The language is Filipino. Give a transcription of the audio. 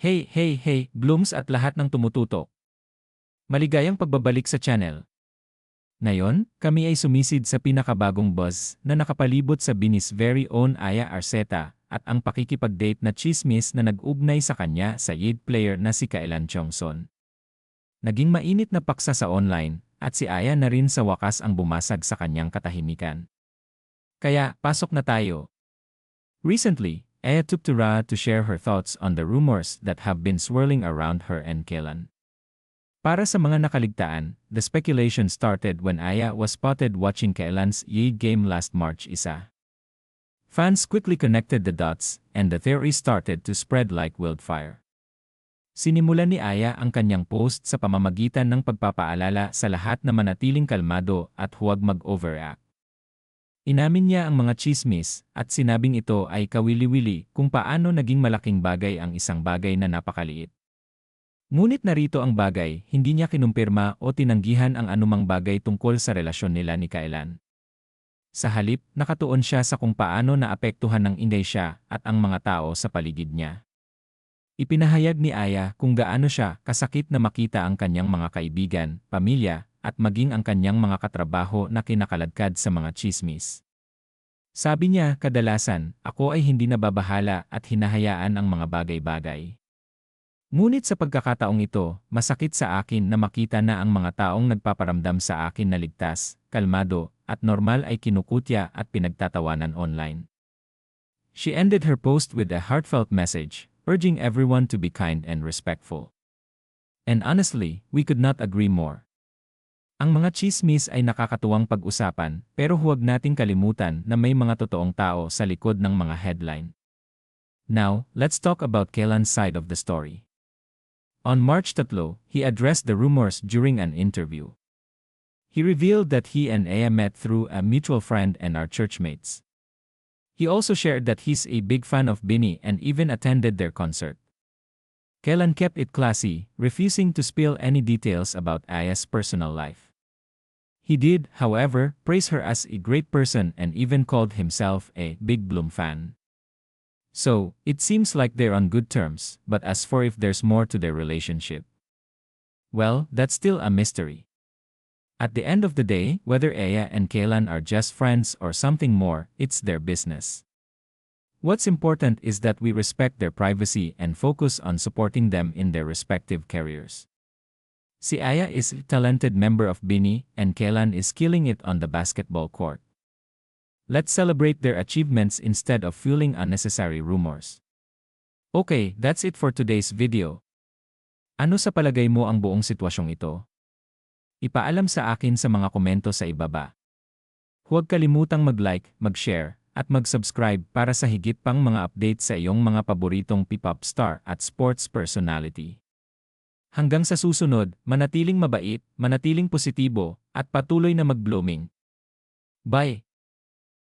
Hey, hey, hey, Blooms at lahat ng tumututok. Maligayang pagbabalik sa channel. Ngayon, kami ay sumisid sa pinakabagong buzz na nakapalibot sa Binis very own Aya Arceta at ang pakikipag-date na chismis na nag-ugnay sa kanya sa lead player na si Kailan Chongson. Naging mainit na paksa sa online at si Aya na rin sa wakas ang bumasag sa kanyang katahimikan. Kaya, pasok na tayo. Recently, Aya took to share her thoughts on the rumors that have been swirling around her and Kailan. Para sa mga nakaligtaan, the speculation started when Aya was spotted watching Kailan's Yi game last March isa. Fans quickly connected the dots, and the theory started to spread like wildfire. Sinimulan ni Aya ang kanyang post sa pamamagitan ng pagpapaalala sa lahat na manatiling kalmado at huwag mag-overact. Inamin niya ang mga chismis at sinabing ito ay kawili-wili kung paano naging malaking bagay ang isang bagay na napakaliit. Ngunit narito ang bagay, hindi niya kinumpirma o tinanggihan ang anumang bagay tungkol sa relasyon nila ni Kailan. Sa halip, nakatuon siya sa kung paano naapektuhan ng Inday siya at ang mga tao sa paligid niya. Ipinahayag ni Aya kung gaano siya kasakit na makita ang kanyang mga kaibigan, pamilya, at maging ang kanyang mga katrabaho na kinakaladkad sa mga chismis. Sabi niya, kadalasan, ako ay hindi nababahala at hinahayaan ang mga bagay-bagay. Ngunit sa pagkakataong ito, masakit sa akin na makita na ang mga taong nagpaparamdam sa akin na ligtas, kalmado, at normal ay kinukutya at pinagtatawanan online. She ended her post with a heartfelt message, urging everyone to be kind and respectful. And honestly, we could not agree more. Ang mga chismis ay nakakatuwang pag-usapan, pero huwag nating kalimutan na may mga totoong tao sa likod ng mga headline. Now, let's talk about Kailan's side of the story. On March 3, he addressed the rumors during an interview. He revealed that he and Aya met through a mutual friend and are churchmates. He also shared that he's a big fan of Binny and even attended their concert. Kailan kept it classy, refusing to spill any details about Aya's personal life. He did, however, praise her as a great person and even called himself a Big Bloom fan. So, it seems like they're on good terms, but as for if there's more to their relationship, well, that's still a mystery. At the end of the day, whether Aya and Kailan are just friends or something more, it's their business. What's important is that we respect their privacy and focus on supporting them in their respective careers. Si Aya is a talented member of Bini and Kailan is killing it on the basketball court. Let's celebrate their achievements instead of fueling unnecessary rumors. Okay, that's it for today's video. Ano sa palagay mo ang buong sitwasyong ito? Ipaalam sa akin sa mga komento sa ibaba. Huwag kalimutang mag-like, mag-share, at mag-subscribe para sa higit pang mga update sa iyong mga paboritong P-pop star at sports personality. Hanggang sa susunod, manatiling mabait, manatiling positibo, at patuloy na mag-blooming. Bye!